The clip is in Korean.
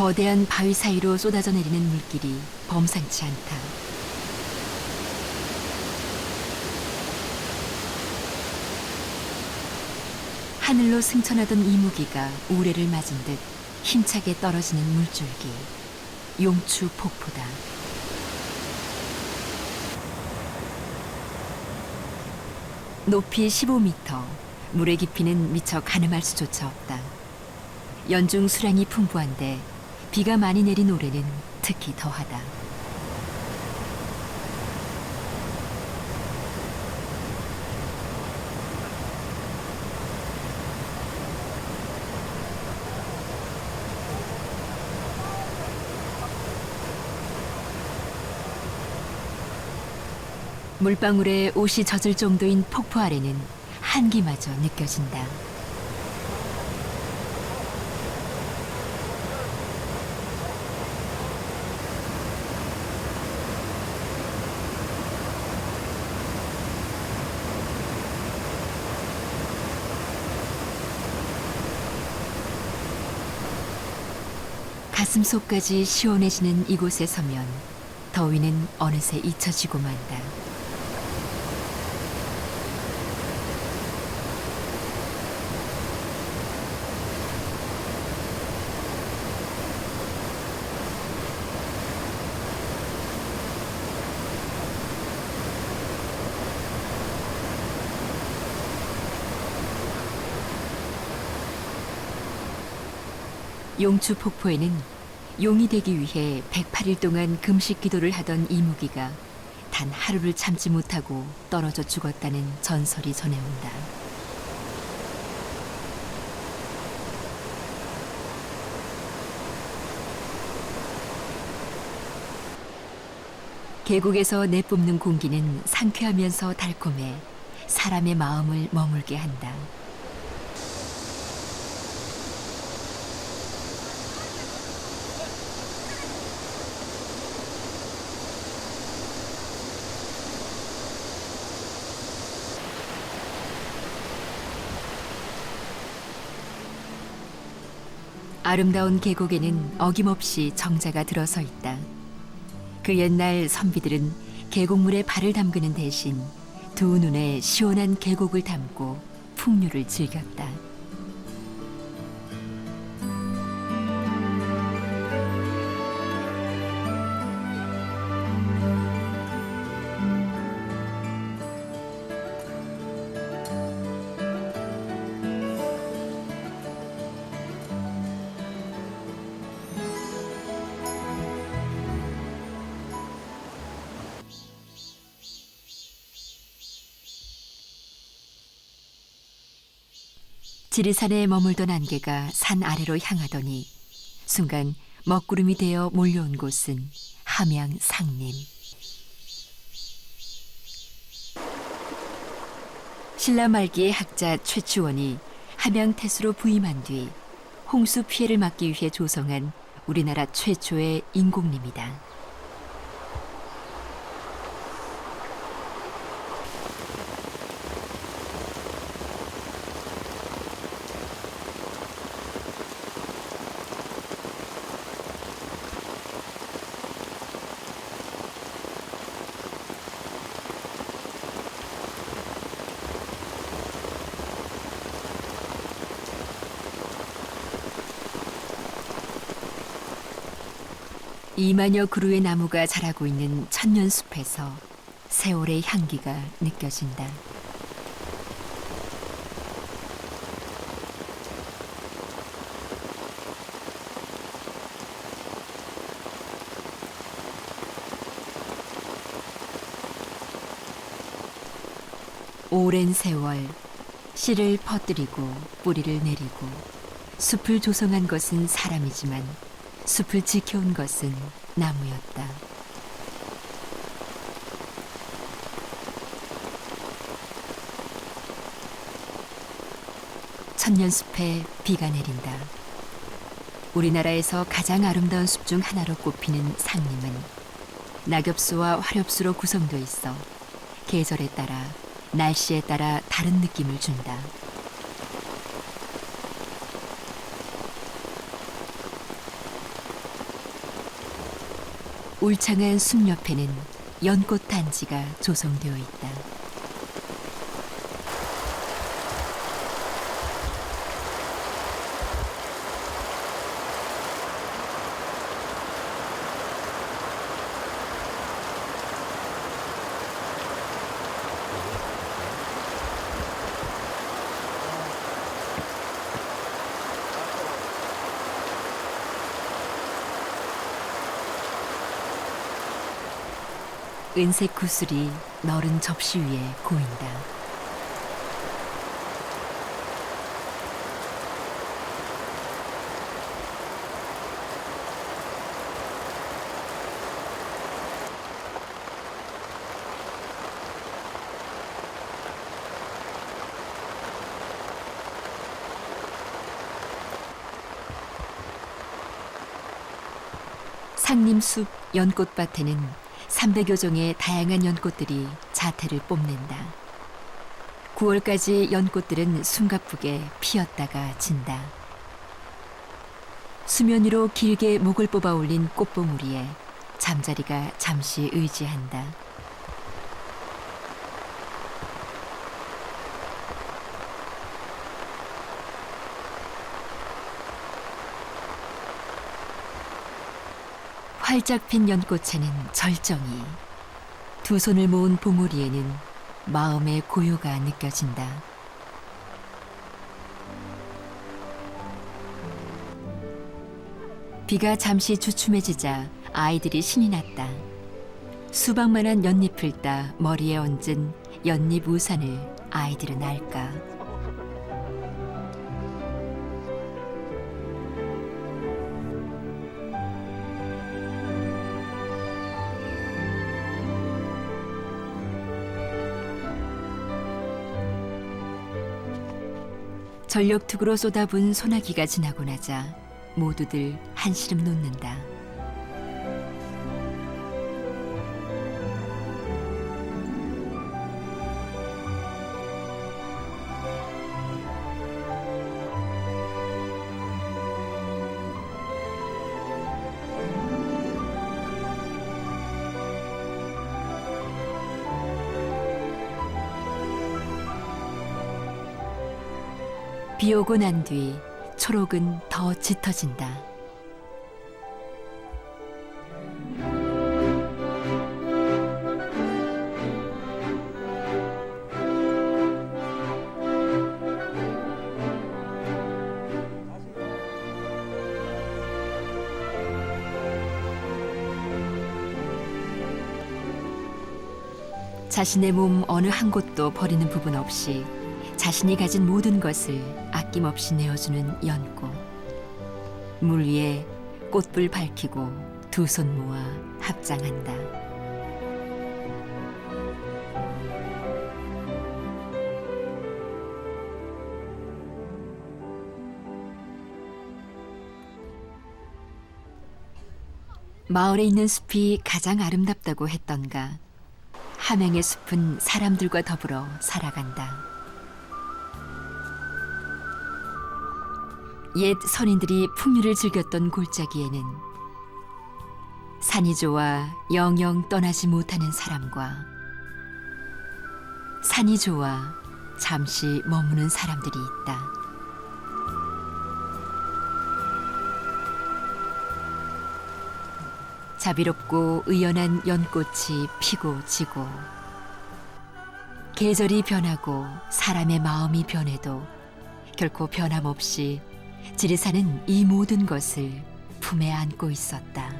거대한 바위 사이로 쏟아져 내리는 물길이 범상치 않다. 하늘로 승천하던 이무기가 우레를 맞은 듯 힘차게 떨어지는 물줄기. 용추 폭포다. 높이 15m, 물의 깊이는 미처 가늠할 수조차 없다. 연중 수량이 풍부한데 비가 많이 내린 올해는 특히 더하다. 물방울에 옷이 젖을 정도인 폭포 아래는 한기마저 느껴진다. 가슴 속까지 시원해지는 이곳에 서면 더위는 어느새 잊혀지고 만다. 용추 폭포에는 용이 되기 위해 108일 동안 금식 기도를 하던 이무기가 단 하루를 참지 못하고 떨어져 죽었다는 전설이 전해온다. 계곡에서 내뿜는 공기는 상쾌하면서 달콤해 사람의 마음을 머물게 한다. 아름다운 계곡에는 어김없이 정자가 들어서 있다. 그 옛날 선비들은 계곡물에 발을 담그는 대신 두 눈에 시원한 계곡을 담고 풍류를 즐겼다. 지리산에 머물던 안개가 산 아래로 향하더니 순간 먹구름이 되어 몰려온 곳은 함양 상림. 신라 말기의 학자 최치원이 함양 태수로 부임한 뒤 홍수 피해를 막기 위해 조성한 우리나라 최초의 인공림이다. 이만여 그루의 나무가 자라고 있는 천년숲에서 세월의 향기가 느껴진다. 오랜 세월 씨를 퍼뜨리고 뿌리를 내리고 숲을 조성한 것은 사람이지만 숲을 지켜온 것은 나무였다. 천년숲에 비가 내린다. 우리나라에서 가장 아름다운 숲 중 하나로 꼽히는 상림은 낙엽수와 화렵수로 구성되어 있어 계절에 따라 날씨에 따라 다른 느낌을 준다. 울창한 숲 옆에는 연꽃 단지가 조성되어 있다. 은색 구슬이 너른 접시 위에 고인다. 상림숲 연꽃밭에는 300여 종의 다양한 연꽃들이 자태를 뽐낸다. 9월까지 연꽃들은 숨가쁘게 피었다가 진다. 수면 위로 길게 목을 뽑아 올린 꽃봉우리에 잠자리가 잠시 의지한다. 활짝 핀 연꽃에는 절정이, 두 손을 모은 봉우리에는 마음의 고요가 느껴진다. 비가 잠시 주춤해지자 아이들이 신이 났다. 수박만한 연잎을 따 머리에 얹은 연잎 우산을 아이들은 알까. 전력투구로 쏟아부은 소나기가 지나고 나자 모두들 한시름 놓는다. 비 오고 난 뒤 초록은 더 짙어진다. 자신의 몸 어느 한 곳도 버리는 부분 없이 자신이 가진 모든 것을 아낌없이 내어주는 연꽃. 물 위에 꽃불 밝히고 두 손 모아 합장한다. 마을에 있는 숲이 가장 아름답다고 했던가. 함양의 숲은 사람들과 더불어 살아간다. 옛 선인들이 풍류를 즐겼던 골짜기에는 산이 좋아 영영 떠나지 못하는 사람과 산이 좋아 잠시 머무는 사람들이 있다. 자비롭고 의연한 연꽃이 피고 지고 계절이 변하고 사람의 마음이 변해도 결코 변함없이 지리산은 이 모든 것을 품에 안고 있었다.